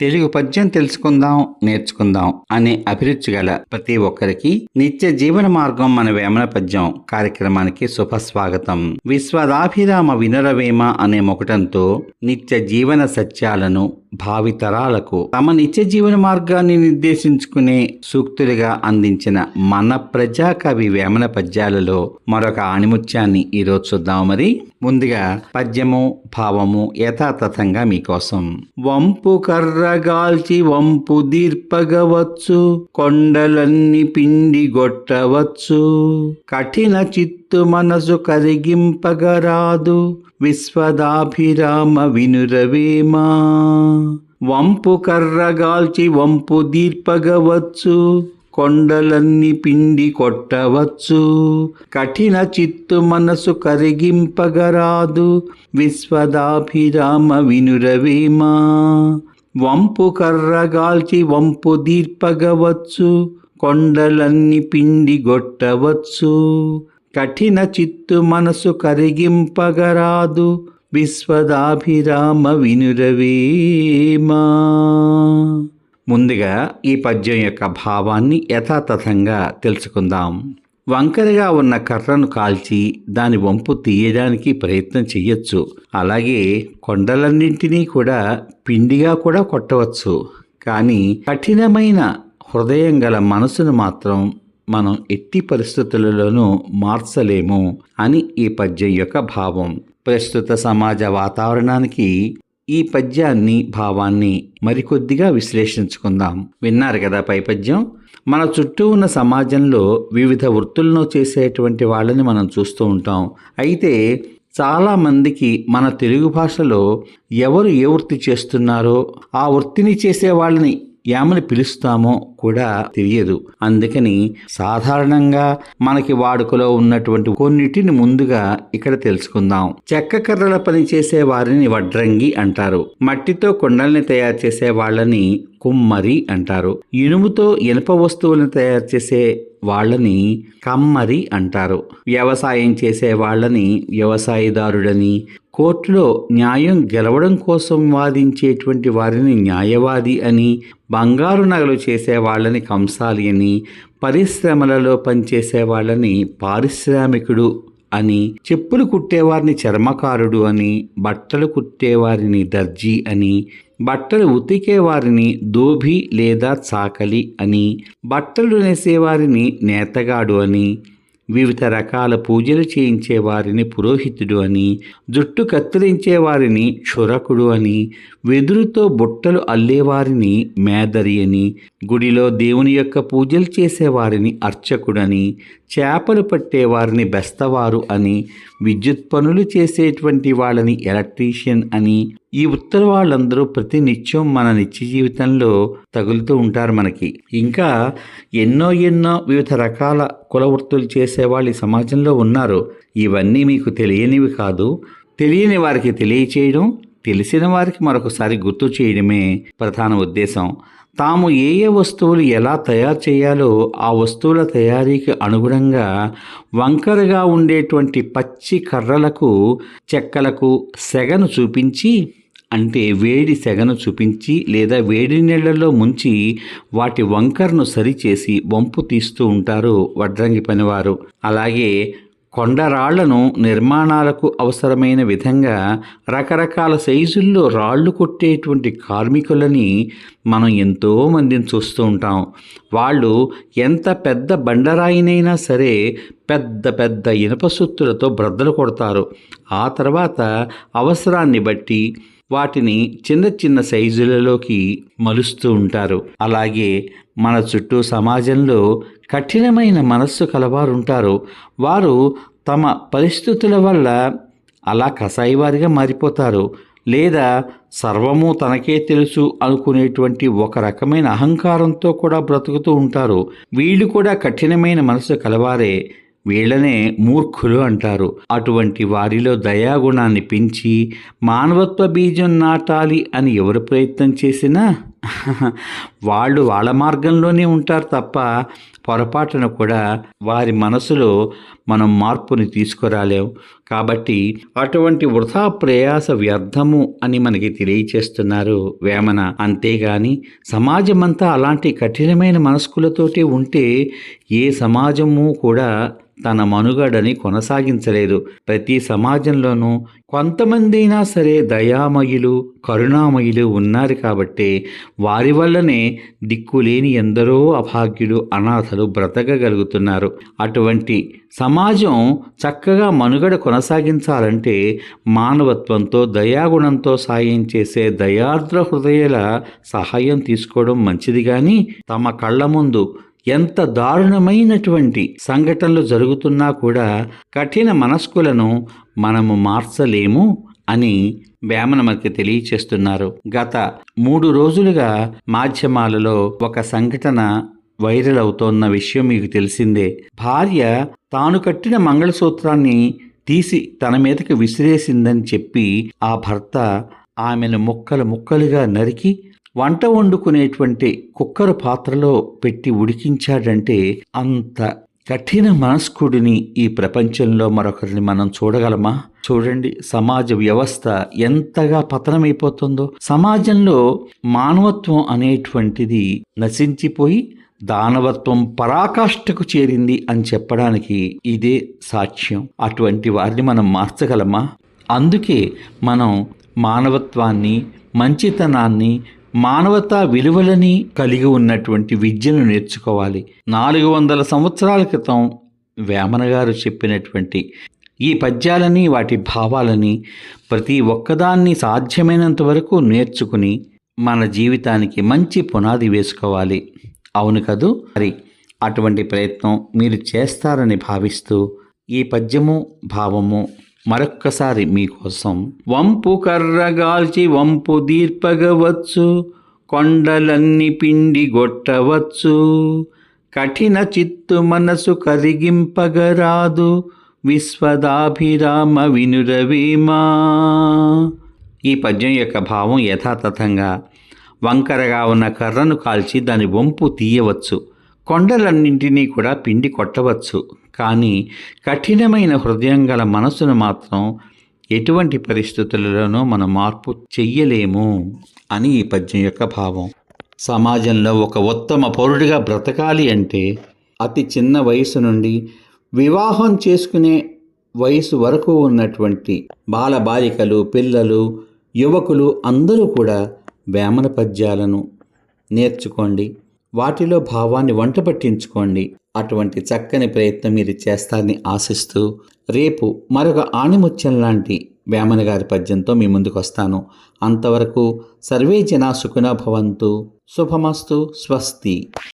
తెలుగు పద్యం తెలుసుకుందాం నేర్చుకుందాం అనే అభిరుచి గల ప్రతి ఒక్కరికి నిత్య జీవన మార్గం మన వేమన పద్యం కార్యక్రమానికి శుభస్వాగతం. విశ్వదాభిరామ వినరవేమ అనే మొకటంతో నిత్య జీవన సత్యాలను భావితరాలకు తమ నిత్య జీవన మార్గాన్ని నిర్దేశించుకునే సూక్తులుగా అందించిన మన ప్రజా కవి వేమన పద్యాలలో మరొక ఆణిముత్యాన్ని ఈరోజు చూద్దాం మరి. ముందుగా పద్యము భావము యథాతథంగా మీకోసం. వంపు కర్రగాల్చి వంపు దీర్పగవచ్చు కొండలన్నీ పిండి గొట్టవచ్చు. కఠిన చిత్తు మనసు కరిగింపగరాదు విశ్వదాభిరామ వినురవేమా వంపు కర్రగాల్చి వంపు దీర్పగవచ్చు. కొండలన్నీ పిండి కొట్టవచ్చు. కఠిన చిత్తు మనసు కరిగింపగరాదు. విశ్వదాభిరామ వినురవేమా వంపు కర్రగాల్చి వంపు దీర్పగవచ్చు. కొండలన్నీ పిండి గొట్టవచ్చు. కఠిన చిత్తు మనసు కరిగింపగరాదు. విశ్వదాభిరామ వినురవేమా ముందుగా ఈ పద్యం యొక్క భావాన్ని యథాతథంగా తెలుసుకుందాం. వంకరగా ఉన్న కర్రను కాల్చి దాని వంపు తీయడానికి ప్రయత్నం చెయ్యొచ్చు. అలాగే కొండలన్నింటినీ కూడా పిండిగా కూడా కొట్టవచ్చు. కానీ కఠినమైన హృదయం గల మనసును మాత్రం మనం ఎట్టి పరిస్థితులలోనూ మార్చలేము అని ఈ పద్యం యొక్క భావం. ప్రస్తుత సమాజ వాతావరణానికి ఈ పద్యాన్ని భావాన్ని మరికొద్దిగా విశ్లేషించుకుందాం. విన్నారు కదా పై పద్యం మన చుట్టూ ఉన్న సమాజంలో వివిధ వృత్తులను చేసేటువంటి వాళ్ళని మనం చూస్తూ ఉంటాం. అయితే చాలామందికి మన తెలుగు భాషలో ఎవరు ఏ వృత్తి చేస్తున్నారో ఆ వృత్తిని చేసే వాళ్ళని ఏమని పిలుస్తామో కూడా తెలియదు. అందుకని సాధారణంగా మనకి వాడుకలో ఉన్నటువంటి కొన్నిటిని ముందుగా ఇక్కడ తెలుసుకుందాం. చెక్క కర్రల పని చేసే వారిని వడ్రంగి అంటారు. మట్టితో కొండల్ని తయారు చేసే వాళ్ళని కుమ్మరి అంటారు. ఇనుముతో ఇనుప వస్తువులను తయారు చేసే వాళ్ళని కమ్మరి అంటారు. వ్యవసాయం చేసే వాళ్ళని వ్యవసాయదారుడని కోర్టులో న్యాయం గెలవడం కోసం వాదించేటువంటి వారిని న్యాయవాది అని బంగారు నగలు చేసే వాళ్ళని కంసాలి అని పరిశ్రమలలో పనిచేసే వాళ్ళని పారిశ్రామికుడు అని చెప్పులు కుట్టేవారిని చర్మకారుడు అని బట్టలు కుట్టేవారిని దర్జీ అని బట్టలు ఉతికేవారిని దోభి లేదా చాకలి అని బట్టలు నేసేవారిని నేతగాడు అని వివిధ రకాల పూజలు చేయించే వారిని పురోహితుడు అని జుట్టు కత్తిరించే వారిని క్షురకుడు అని వెదురుతో బుట్టలు అల్లేవారిని మేదరి అని గుడిలో దేవుని యొక్క పూజలు చేసేవారిని అర్చకుడని చేపలు పట్టేవారిని బెస్తవారు అని విద్యుత్ పనులు చేసేటువంటి వాళ్ళని ఎలక్ట్రీషియన్ అని ఈ ఉత్తర వాళ్ళందరూ ప్రతి నిత్యం మన నిత్య జీవితంలో తగులుతూ ఉంటారు మనకి. ఇంకా ఎన్నో ఎన్నో వివిధ రకాల కుల వృత్తులు చేసేవాళ్ళు ఈ సమాజంలో ఉన్నారు. ఇవన్నీ మీకు తెలియనివి కాదు. తెలియని వారికి తెలియచేయడం తెలిసిన వారికి మరొకసారి గుర్తు చేయడమే ప్రధాన ఉద్దేశం. తాము ఏ ఏ వస్తువులు ఎలా తయారు చేయాలో ఆ వస్తువుల తయారీకి అనుగుణంగా వంకరగా ఉండేటువంటి పచ్చి కర్రలకు చెక్కలకు సెగను చూపించి అంటే వేడి సెగను చూపించి లేదా వేడి నీళ్ళలో ముంచి వాటి వంకరను సరిచేసి వంపు తీస్తూ ఉంటారు వడ్రంగి పనివారు. అలాగే కొండరాళ్ళను నిర్మాణాలకు అవసరమైన విధంగా రకరకాల సైజుల్లో రాళ్ళు కొట్టేటువంటి కార్మికులని మనం ఎంతోమందిని చూస్తూ ఉంటాం. వాళ్ళు ఎంత పెద్ద బండరాయినైనా సరే పెద్ద పెద్ద ఇనుప సుత్తులతో బ్రద్దలు కొడతారు. ఆ తర్వాత అవసరాన్ని బట్టి వాటిని చిన్న చిన్న సైజులలోకి మలుస్తూ ఉంటారు. అలాగే మన చుట్టూ సమాజంలో కఠినమైన మనస్సు కలవారుంటారు. వారు తమ పరిస్థితుల వల్ల అలా కసాయివారిగా మారిపోతారు. లేదా సర్వము తనకే తెలుసు అనుకునేటువంటి ఒక రకమైన అహంకారంతో కూడా బ్రతుకుతూ ఉంటారు. వీళ్ళు కూడా కఠినమైన మనసు కలవారే వీళ్ళనే మూర్ఖులు అంటారు. అటువంటి వారిలో దయాగుణాన్ని పెంచి మానవత్వ బీజం నాటాలి అని ఎవరు ప్రయత్నం చేసినా వాళ్ళు వాళ్ళ మార్గంలోనే ఉంటారు తప్ప పొరపాటున కూడా వారి మనసులో మనం మార్పుని తీసుకురాలేం. కాబట్టి అటువంటి వృధా ప్రయాస వ్యర్థము అని మనకి తెలియచేస్తున్నారు వేమన. అంతేగాని సమాజమంతా అలాంటి కఠినమైన మనస్కులతోటి ఉంటే ఏ సమాజము కూడా తన మనుగడని కొనసాగించలేదు. ప్రతి సమాజంలోనూ కొంతమంది అయినా సరే దయామయులు కరుణామయులు ఉన్నారు కాబట్టి వారి వల్లనే దిక్కులేని ఎందరో అభాగ్యులు అనాథలు బ్రతకగలుగుతున్నారు. అటువంటి సమాజం చక్కగా మనుగడ కొనసాగించాలంటే మానవత్వంతో దయాగుణంతో సాయం చేసే దయార్ద్ర హృదయాల సహాయం తీసుకోవడం మంచిది కానీ తమ కళ్ళ ముందు ఎంత దారుణమైనటువంటి సంఘటనలు జరుగుతున్నా కూడా కఠిన మనస్కులను మనము మార్చలేము అని వేమన మనకి తెలియచేస్తున్నారు. గత మూడు రోజులుగా మాధ్యమాలలో ఒక సంఘటన వైరల్ అవుతోన్న విషయం మీకు తెలిసిందే. భార్య తాను కట్టిన మంగళసూత్రాన్ని తీసి తన మీదకి విసిరేసిందని చెప్పి ఆ భర్త ఆమెను ముక్కలు ముక్కలుగా నరికి వంట వండుకునేటువంటి కుక్కర్ పాత్రలో పెట్టి ఉడికించాడంటే అంత కఠిన మనస్కుడిని ఈ ప్రపంచంలో మరొకరిని మనం చూడగలమా? చూడండి సమాజ వ్యవస్థ ఎంతగా పతనమైపోతుందో. సమాజంలో మానవత్వం అనేటువంటిది నశించిపోయి దానవత్వం పరాకాష్ఠకు చేరింది అని చెప్పడానికి ఇదే సాక్ష్యం. అటువంటి వారిని మనం మార్చగలమా? అందుకే మనం మానవత్వాన్ని మంచితనాన్ని మానవతా విలువలని కలిగి ఉన్నటువంటి విద్యను నేర్చుకోవాలి. నాలుగు వందల సంవత్సరాల క్రితం వేమన గారు చెప్పినటువంటి ఈ పద్యాలని వాటి భావాలని ప్రతి ఒక్కదాన్ని సాధ్యమైనంత వరకు నేర్చుకుని మన జీవితానికి మంచి పునాది వేసుకోవాలి. అవును కదూ? మరి అటువంటి ప్రయత్నం మీరు చేస్తారని భావిస్తూ ఈ పద్యము భావము మరొక్కసారి మీకోసం వంపు కర్రగాల్చి వంపు దీర్పగవచ్చు కొండలన్నీ పిండి గొట్టవచ్చు. కఠిన చిత్తు మనసు కరిగింపగరాదు విశ్వదాభిరామ వినురవీమా. ఈ పద్యం యొక్క భావం యథాతథంగా వంకరగా ఉన్న కర్రను కాల్చి దాని వంపు తీయవచ్చు కొండలన్నింటినీ కూడా పిండి కొట్టవచ్చు. కానీ కఠినమైన హృదయం గల మనసును మాత్రం ఎటువంటి పరిస్థితులలోనూ మనం మార్పు చెయ్యలేము అని ఈ పద్యం యొక్క భావం. సమాజంలో ఒక ఉత్తమ పౌరుడిగా బ్రతకాలి అంటే అతి చిన్న వయసు నుండి వివాహం చేసుకునే వయసు వరకు ఉన్నటువంటి బాలబాలికలు పిల్లలు యువకులు అందరూ కూడా వేమన పద్యాలను నేర్చుకోండి. వాటిలో భావాన్ని వంట పట్టించుకోండి. అటువంటి చక్కని ప్రయత్నం మీరు చేస్తారని ఆశిస్తూ రేపు మరొక ఆణిముత్యం లాంటి వేమన గారి పద్యంతో మీ ముందుకు వస్తాను అంతవరకు సర్వే జనా సుఖినో భవంతు. శుభమస్తు. స్వస్తి.